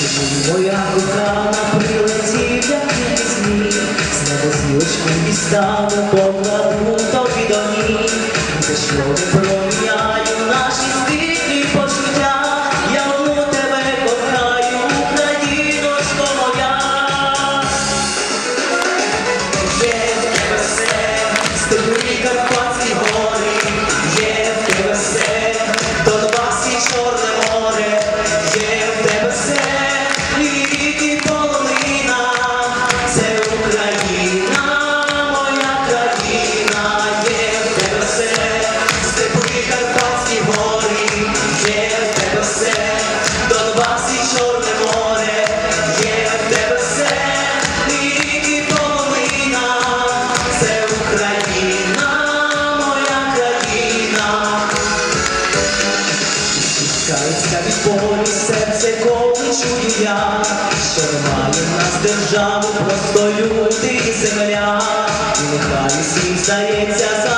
Моя кохана прилетів, як пісні, з неба зілочки дістану, покладу тобі до ніг. Ти що не проміняю Від серце, коли чую я, що немає в нас держави, просто люди і земля, і нехай всім здається